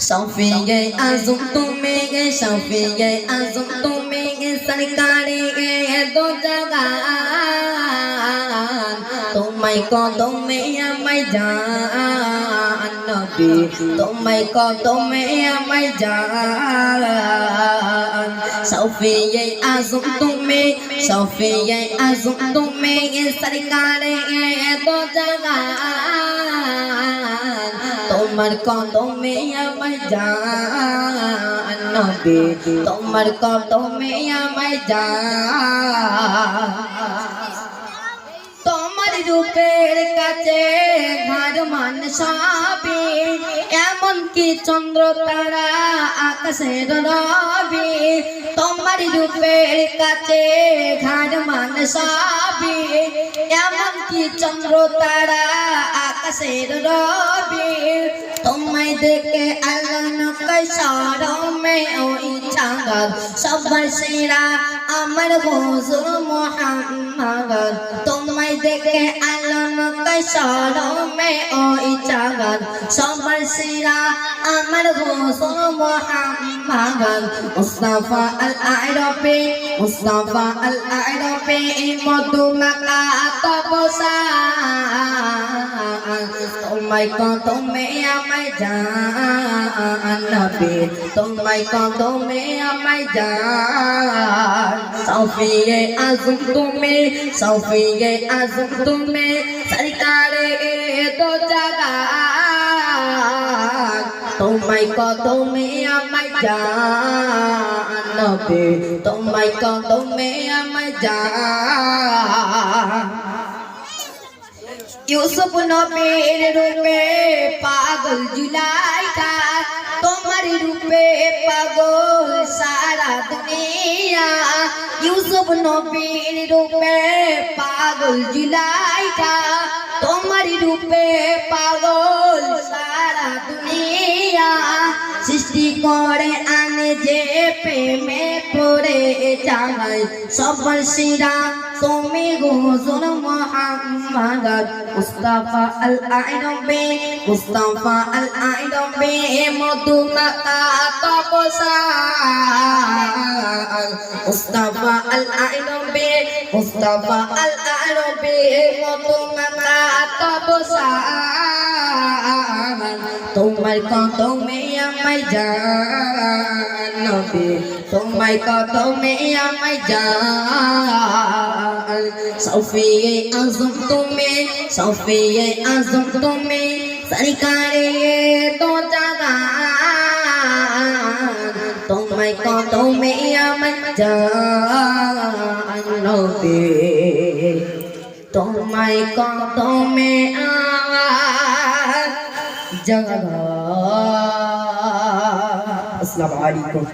शफी आज़म तुमेंगे शफी आज़म तुमेंगे सरकारी गे दो जगह तुम्हें को तुम्हें मैं जान নবী, তোমায় কদমে আমায় জান। সফিয়ে আজম তুমি সফিয়ে আজম তুমি, সরকারে দো জাগা তোমার কদমে আমায় জান নবী, তোমার কদমে আমায় জান। তোমার রূপের কাছে ঘর মান সবে এমন কি চন্দ্র তারা আকাশের রবি? তোমার রূপের কাছে ঘর মান সবে এমন কি চন্দ্র তারা আকাশের রবি? তোমায় দেখে আল্লাহ নকাই সরমে ওই চাঁদ সবার সেরা আমার হুজুর মোহাম্মদ। তোমায় দেখে আল্লাহ নকাই সরমে ওই চাঁদ। সবার সেরা আমার হুজুর মোহাম্মদ। মুস্তাফা আল আরবে মুস্তাফা আল আরবে মধু মাকা তপসা। তোমায় কদমে আমায় জান। নবী তোমায় কদমে আমায় জান সফিয়ে আজম তুমি সফিয়ে আজম তুমি, সরকারে দো জাগা তোমায় কদমে আমায় জান নবী, তোমায় কদমে আমায় জান ইউসুফ নবীর রূপে পাগল জুলাইকা তোমার রূপে পাগল সারা দুনিয়া ইউসুফ নবীর রূপে পাগল জুলাইকা তোমার রূপে পাগল সৃষ্টি করে আনে যে প্রেমে পড়ে যায় সবার শিরা তুমি হুজুর মোহাম্মদ মুস্তাফা আল আইনবে মুস্তাফা আল আইনবে মধুমাতা তপসা মুস্তাফা আল আইনবে মুস্তাফা আল আইনবে মধুমাতা তপসা তোমার কদমে আমায় জান নবী তোমায় কদমে আমায় জান সফিয়ে আজম তুমি, সফিয়ে আজম তুমি, সরকারে তো জাগা তোমায় কদমে আমায় জান নবী তোমায় কদমে আমায় জাগা আসসালামু আলাইকুম।